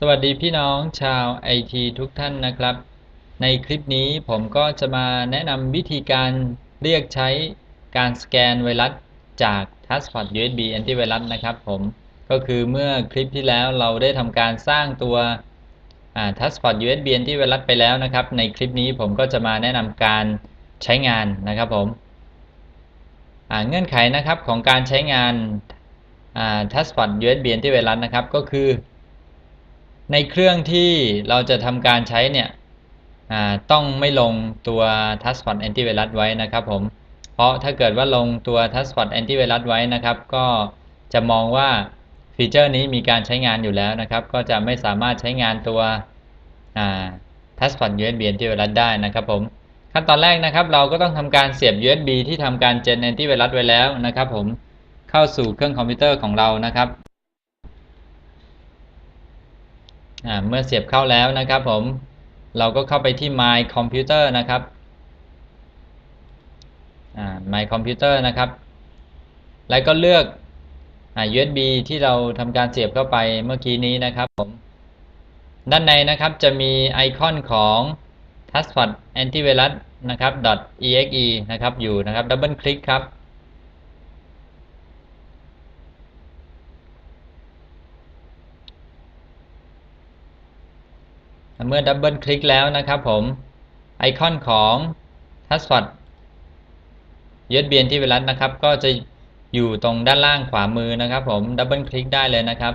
สวัสดีพี่น้องชาวไอทีทุกท่านนะครับ ในคลิปนี้ผมก็จะมาแนะนำวิธีการเรียกใช้การสแกนไวรัสจาก Passport USB Antivirus นะครับผมก็คือเมื่อคลิปที่แล้วเราได้ทำการสร้างตัว Passport USB Antivirus ไปแล้วนะครับ ในคลิปนี้ผมก็จะมาแนะนำการใช้งานนะครับผมเงื่อนไขนะครับของการใช้งาน Passport USB Antivirus นะครับก็คือ ในเครื่องที่เราจะทำการใช้เนี่ยต้องไม่ลงตัว Touchpad Antivirus ไว้นะครับผมเพราะถ้าเกิดว่าลงตัว Touchpad Antivirus ไว้นะครับ ก็จะมองว่าฟีเจอร์นี้มีการใช้งานอยู่แล้วนะครับ ก็จะไม่สามารถใช้งานตัว Touchpad USB Antivirus ได้นะครับผมขั้นตอนแรกนะครับเราก็ต้องทำการเสียบ USB ที่ทำการ Gen Antivirus ไว้แล้วนะครับผมเข้าสู่เครื่องคอมพิวเตอร์ของเรานะครับ เมื่อเสียบเข้าแล้วนะครับผมเราก็เข้าไปที่ My Computer นะครับ My Computer นะครับ แล้วก็เลือก USB ที่เราทำการเสียบเข้าไปเมื่อกี้นี้นะครับผม ด้านในนะครับจะมีไอคอนของ Touchpad Antivirus นะครับ .exe นะครับอยู่นะครับดับเบิลคลิกครับ เมื่อดับเบิลคลิกแล้วนะครับผมไอคอนของ Touchpad USB ที่เวลัสนะครับ ก็จะอยู่ตรงด้านล่างขวามือนะครับ ผมดับเบิลคลิกได้เลยนะครับ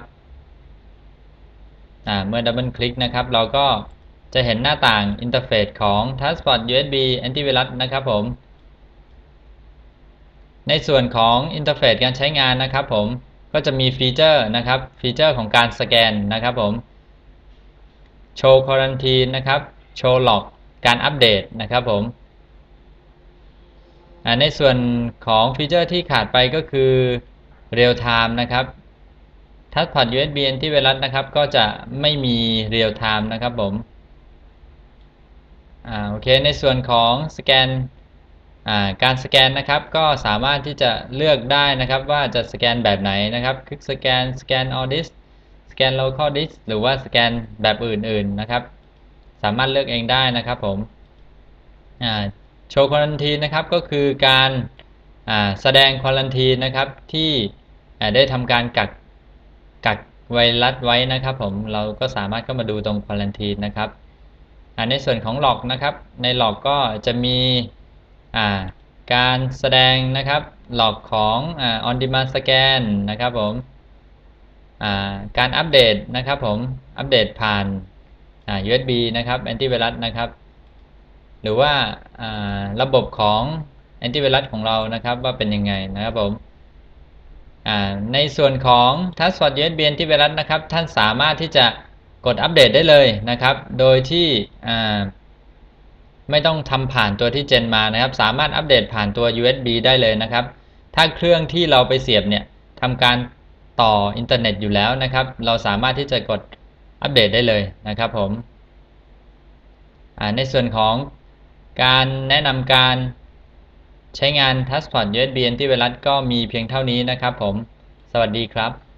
เมื่อดับเบิลคลิกนะครับ เราก็จะเห็นหน้าต่างอินเทอร์เฟซของ Touchpad USB Antivirus นะครับผม ในส่วนของอินเทอร์เฟซการใช้งานนะครับผม ก็จะมีฟีเจอร์นะครับ ฟีเจอร์ของการสแกนนะครับผม โชว์ควอรันทีนนะครับ โชว์ล็อกการอัปเดตนะครับผมในส่วนของฟีเจอร์ที่ขาดไปก็คือเรียลไทม์นะครับทัชพอด USB ที่เวลัสนะครับ ก็จะไม่มีเรียลไทม์นะครับผมอ่าโอเค ในส่วนของสแกนการสแกนนะครับ ก็สามารถที่จะเลือกได้นะครับ ว่าจะสแกนแบบไหนนะครับ คลิกสแกนสแกน all this แกน local disk หรือว่าสแกนแบบอื่นๆนะครับ สามารถเลือกเองได้นะครับผมโชว์ควอลันทีนะครับก็คือการแสดงควอลันทีนะครับที่ได้ทำการกักกักไวรัสไว้นะครับ ผมเราก็สามารถก็มาดูตรงควอลันทีนะครับในส่วนของหลอกนะครับ ในหลอกก็จะมีการแสดงนะครับหลอกของ on demand scan นะครับผม การอัปเดตนะครับผมอัปเดตผ่าน USB นะครับแอนตี้ไวรัสนะครับหรือว่าระบบของแอนตี้ไวรัสของเรานะครับว่าเป็นยังไงนะครับผมในส่วนของ t ั u c h p a d USB แอนตี้ไวรัสนะครับท่านสามารถที่จะกดอัปเดตได้เลยนะครับ โดยที่ไม่ต้องทำผ่านตัวที่เจนมานะครับ สามารถอัปเดตผ่านตัว USB ได้เลยนะครับ ถ้าเครื่องที่เราไปเสียบเนี่ยทำการ ต่ออินเทอร์เน็ตอยู่แล้วนะครับ เราสามารถที่จะกดอัปเดตได้เลยนะครับผมในส่วนของการแนะนำการใช้งาน Touchpad USB Antivirus ก็มีเพียงเท่านี้นะครับผม สวัสดีครับ